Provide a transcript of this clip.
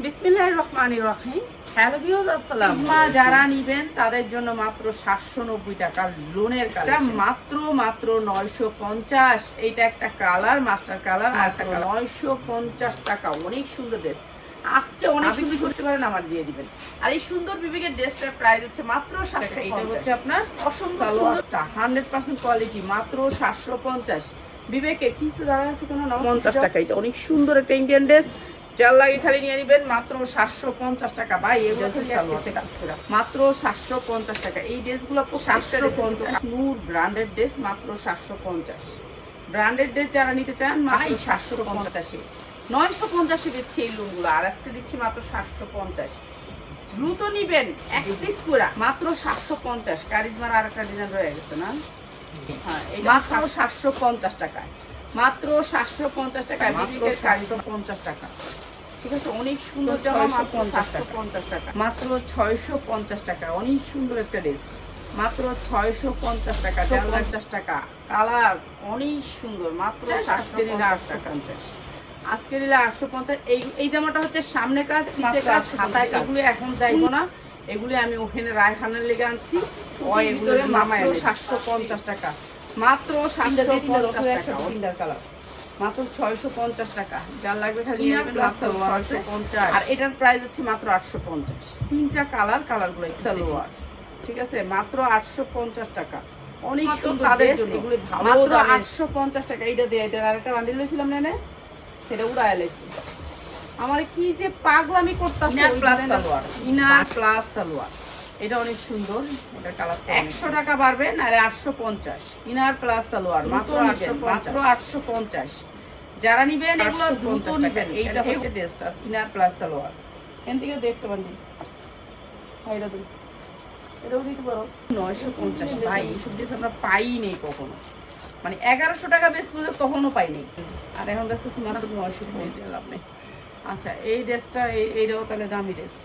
বিসমিল্লাহ রহমান রহিম। Hello views আসসালাম মা যারা নিবেন তাদের জন্য মাত্র সাতশো নব্বই টাকা লোনের মাত্র মাত্র নয়শো পঞ্চাশ। এইটা একটা কালার মাস্টার কালার আর একটা নয়শো পঞ্চাশ টাকা। অনেক সুন্দর ড্রেস। আজকে অনেক সুন্দর করতে পারেন আমার দিয়ে দিবেন। আর এই সুন্দর বিবেকের ড্রেসটার প্রাইস হচ্ছে মাত্র সাতশো এটা হচ্ছে আপনার? অসম্ভব সুন্দরটা হান্ড্রেড পার্সেন্ট কোয়ালিটি মাত্র সাতশো পঞ্চাশ। বিবেকের কিস্তি দাঁড়া আছে কোনো পঞ্চাশ টাকা। এটা অনেক সুন্দর একটা ইন্ডিয়ান ড্রেস যার লাগে খালি নিয়ে নিবেন মাত্র সাতশো পঞ্চাশ টাকা। ভাই এগুলো মাত্র সাতশো পঞ্চাশ টাকা। এই ড্রেসগুলো সাতশো পঞ্চাশ। নূর ব্র্যান্ডেড ড্রেস মাত্র সাতশো পঞ্চাশ। ব্র্যান্ডেড ড্রেস যারা নিতে চান ভাই সাতশো পঞ্চাশে। নয়শো পঞ্চাশে দিচ্ছি এই লুমগুলো আর আজকে দিচ্ছি মাত্র সাতশো পঞ্চাশ। দ্রুত নিবেন এক পিস করে। মাত্র সাতশো পঞ্চাশ। কারিজমার আর একটা ডিজাইন রয়ে গেছে না? হ্যাঁ এই মাত্র সাতশো পঞ্চাশ টাকায়। মাত্র সাতশো পঞ্চাশ বিবিকের পঞ্চাশ টাকা। ঠিক আছে? অনেক সুন্দর জামা মাত্র সাতশো পঞ্চাশ টাকা। মাত্র ছয়শো পঞ্চাশ টাকা। অনেক সুন্দর একটা ড্রেস মাত্র ছয়শো পঞ্চাশ টাকা পঞ্চাশ। টাকা। কালার অনেক সুন্দর। মাত্র সাতশো আটশো পঞ্চাশ আজকে দিলে আটশো পঞ্চাশ। এই এই জামাটা হচ্ছে সামনে কাজ পিছে কাজ হাতায় এগুলো এখন যাইবো না। এগুলি আমি ওখানে রায়খানের লেগে আনছি। ও এগুলো মাত্র সাতশো পঞ্চাশ টাকা। মাত্র সাতশো পঞ্চাশ টাকা। মাত্র ছয়শো পঞ্চাশ টাকা। যার লাগবে খালি পঞ্চাশ। আর এটার প্রাইস হচ্ছে মাত্র তিনটা কালার সালোয়ার ঠিক আছে? মাত্র আটশো পঞ্চাশ টাকা। অনেক তাদের জন্য। মাত্র টাকা। এইটা দিয়ে এটার আরেকটা বান্ডিল লইছিলাম নেনে সেটা উড়ায় লাইছি। আমার কি যে পাগলামি করতেছে Inner plus salwar. Inner plus salwar এটা অনেক সুন্দর। এটা একশো টাকা বাড়বে নাহলে আটশো পঞ্চাশ। ইনার প্লাস সালোয়ার মাত্র আটশো মাত্র আটশো পঞ্চাশ। যারা নিবেন এগুলো দ্রুত নিবেন। এইটা হচ্ছে ড্রেসটা ইনার প্লাস সালোয়ার। এখান থেকে দেখতে পারেন। হ্যাঁ, এটা দিন। এটাও দিতে পারো। নয়শো পঞ্চাশ। ভাই এইসব ড্রেস আমরা পাই নেই কখনো। মানে এগারোশো টাকা বেশ পুজো তখনও পাইনি। আর এখন নয়শো পঞ্চাশ। লাভ নেই। আচ্ছা এই ড্রেসটা এইটাও তাহলে দামি ড্রেস।